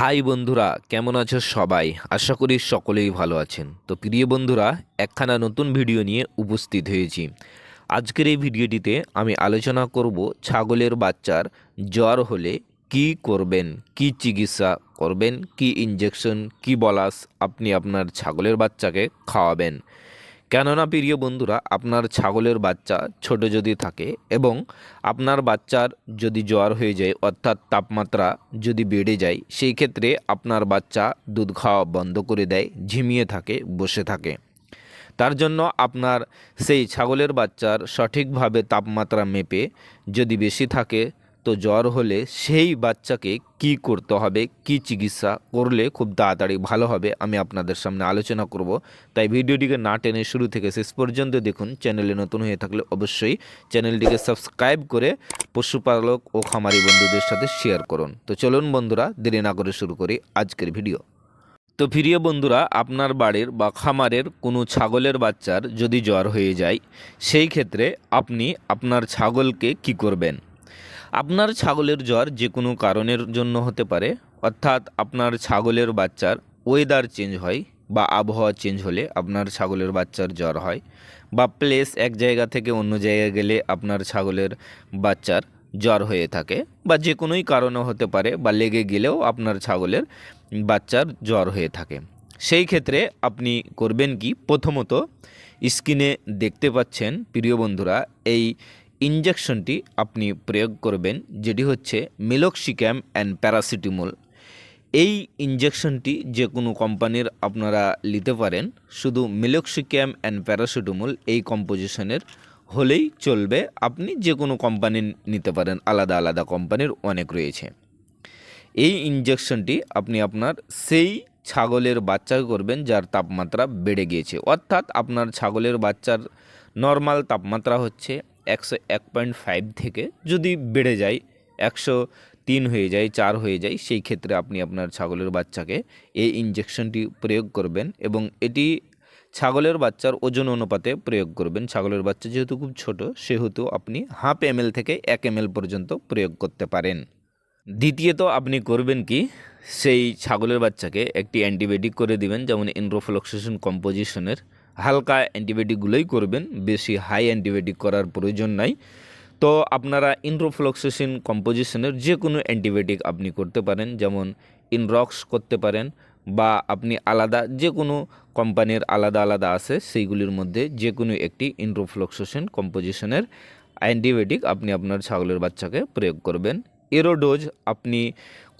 High বন্ধুরা, কেমন আছো সবাই? আশা করি সকলেই ভালো আছেন। তো প্রিয় বন্ধুরা, একখানা নতুন ভিডিও নিয়ে উপস্থিত হয়েছি। আজকের এই ভিডিওটিতে আমি আলোচনা করব ছাগলের বাচ্চার জ্বর হলে কি করবেন, কি চিকিৎসা করবেন, কি ইঞ্জেকশন কি বলাস আপনি আপনার ছাগলের বাচ্চাকে খাওয়াবেন। কেননা প্রিয় বন্ধুরা, আপনার ছাগলের বাচ্চা ছোট যদি থাকে এবং আপনার বাচ্চার যদি জ্বর হয়ে যায়, অর্থাৎ তাপমাত্রা যদি বেড়ে যায়, সেই ক্ষেত্রে আপনার বাচ্চা দুধ খাওয়া বন্ধ করে দেয়, ঝিমিয়ে থাকে, বসে থাকে। তার জন্য আপনার সেই ছাগলের বাচ্চার সঠিকভাবে তাপমাত্রা মেপে যদি বেশি থাকে তো জ্বর হলে সেই বাচ্চাকে কি করতে হবে, কি চিকিৎসা করলে খুব তাড়াতাড়ি ভালো হবে, আমি আপনাদের সামনে আলোচনা করব। তাই ভিডিওটিকে না টেনে শুরু থেকে শেষ পর্যন্ত দেখুন, চ্যানেলে নতুন হয়ে থাকলে অবশ্যই চ্যানেলটিকে সাবস্ক্রাইব করে পশুপালক ও খামারি বন্ধুদের সাথে শেয়ার করুন। তো চলুন বন্ধুরা, দেরি না করে শুরু করি আজকের ভিডিও। তো প্রিয় বন্ধুরা, আপনার বাড়ির বা খামারের কোনো ছাগলের বাচ্চার যদি জ্বর হয়ে যায়, সেই ক্ষেত্রে আপনি আপনার ছাগলকে কি করবেন? আপনার ছাগলের জ্বর যে কোনো কারণের জন্য হতে পারে, অর্থাৎ আপনার ছাগলের বাচ্চার ওয়েদার চেঞ্জ হয় বা আবহাওয়া চেঞ্জ হলে আপনার ছাগলের বাচ্চার জ্বর হয় বা প্লেস এক জায়গা থেকে অন্য জায়গায় গেলে আপনার ছাগলের বাচ্চার জ্বর হয়ে থাকে বা যে কোনোই কারণে হতে পারে বা লেগে গেলেও আপনার ছাগলের বাচ্চার জ্বর হয়ে থাকে। সেই ক্ষেত্রে আপনি করবেন কি? প্রথমত স্ক্রিনে দেখতে পাচ্ছেন প্রিয় বন্ধুরা, এই ইঞ্জেকশনটি আপনি প্রয়োগ করবেন, যেটি হচ্ছে মিলক্সিক্যাম অ্যান্ড প্যারাসিটামল। এই ইঞ্জেকশনটি যে কোনো কোম্পানির আপনারা নিতে পারেন, শুধু মিলক্সিক্যাম অ্যান্ড প্যারাসিটামল এই কম্পোজিশনের হলেই চলবে। আপনি যে কোনো কোম্পানির নিতে পারেন, আলাদা আলাদা কোম্পানির অনেক রয়েছে। এই ইঞ্জেকশনটি আপনি আপনার সেই ছাগলের বাচ্চাকে করবেন, যার তাপমাত্রা বেড়ে গিয়েছে। অর্থাৎ আপনার ছাগলের বাচ্চার নর্মাল তাপমাত্রা হচ্ছে একশো এক পয়েন্ট ফাইভ থেকে যদি বেড়ে যায়, একশো তিন হয়ে যায়, চার হয়ে যায়, সেই ক্ষেত্রে আপনি আপনার ছাগলের বাচ্চাকে এই ইঞ্জেকশনটি প্রয়োগ করবেন এবং এটি ছাগলের বাচ্চার ওজন অনুপাতে প্রয়োগ করবেন। ছাগলের বাচ্চা যেহেতু খুব ছোট, সেহেতু আপনি হাফ এম থেকে এক এম পর্যন্ত প্রয়োগ করতে পারেন। দ্বিতীয়ত আপনি করবেন কি, সেই ছাগলের বাচ্চাকে একটি অ্যান্টিবায়োটিক করে দিবেন, যেমন এনরোফ্লক্সেশন কম্পোজিশনের হালকা অ্যান্টিবায়োটিকগুলোই করবেন, বেশি হাই অ্যান্টিবায়োটিক করার প্রয়োজন নাই। তো আপনারা ইনরোফ্লক্সেশন কম্পোজিশনের যে কোনো অ্যান্টিবায়োটিক আপনি করতে পারেন, যেমন ইনরক্স করতে পারেন বা আপনি আলাদা যে কোনো কোম্পানির আলাদা আলাদা আছে, সেইগুলির মধ্যে যে কোনো একটি ইনরোফ্লক্সেশন কম্পোজিশনের অ্যান্টিবায়োটিক আপনি আপনার ছাগলের বাচ্চাকে প্রয়োগ করবেন। এরও ডোজ আপনি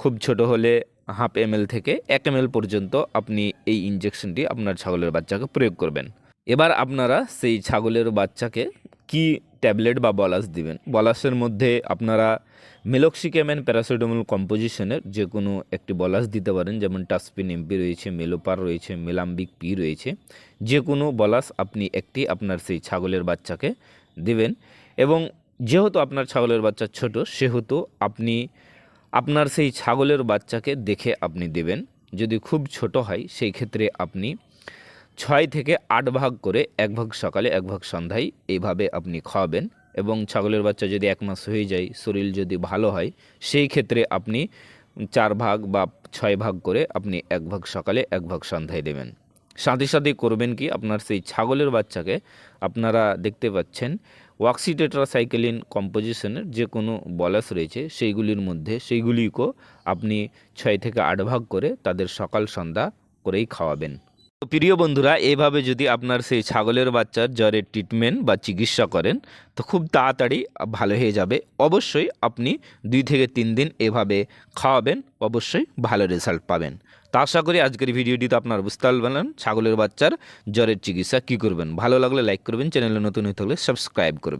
খুব ছোট হলে হাফ এম থেকে এক এম পর্যন্ত আপনি এই ইঞ্জেকশনটি আপনার ছাগলের বাচ্চাকে প্রয়োগ করবেন। এবার আপনারা সেই ছাগলের বাচ্চাকে কি ট্যাবলেট বা বলাস দিবেন? বলাসের মধ্যে আপনারা মেলক্সিক্যামেন প্যারাসিটামল কম্পোজিশনের যে কোনো একটি বলাস দিতে পারেন, যেমন টাসপিন, এমপি রয়েছে, মেলোপার রয়েছে, মেলাম্বিক পি রয়েছে যে কোনো বলাস আপনি একটি আপনার সেই ছাগলের বাচ্চাকে দিবেন। এবং যেহেতু আপনার ছাগলের বাচ্চা ছোট, সেহেতু আপনি আপনার সেই ছাগলের বাচ্চাকে দেখে আপনি দেবেন। যদি খুব ছোট হয়, সেই ক্ষেত্রে আপনি ছয় থেকে আট ভাগ করে এক ভাগ সকালে, এক ভাগ সন্ধ্যায় এইভাবে আপনি খাওয়াবেন এবং ছাগলের বাচ্চা যদি এক মাস হয়ে যায়, শরীর যদি ভালো হয়, সেই ক্ষেত্রে আপনি চার ভাগ বা ছয় ভাগ করে আপনি এক ভাগ সকালে, এক ভাগ সন্ধ্যায় দেবেন। সাথে সাথে করবেন কি? আপনার সেই ছাগলের বাচ্চাকে আপনারা দেখতে পাচ্ছেন ওয়াক্সিটেট্রাসাইকেলিন কম্পোজিশনের যে কোনো বলাস রয়েছে, সেইগুলির মধ্যে সেইগুলিকেও আপনি ছয় থেকে আট ভাগ করে তাদের সকাল সন্ধ্যা করেই খাওয়াবেন। প্রিয় বন্ধুরা, এভাবে যদি আপনার সেই ছাগলের বাচ্চার জ্বরের ট্রিটমেন্ট বা চিকিৎসা করেন, তো খুব তাড়াতাড়ি ভালো হয়ে যাবে। অবশ্যই আপনি দুই থেকে তিন দিন এভাবে খাওয়াবেন, অবশ্যই ভালো রেজাল্ট পাবেন। তা আশা করি আজকের ভিডিওটিতে আপনার বুঝতে পারবেন ছাগলের বাচ্চার জ্বরের চিকিৎসা কী করবেন। ভালো লাগলে লাইক করবেন, চ্যানেলে নতুন হয়ে থাকলে সাবস্ক্রাইব করবেন।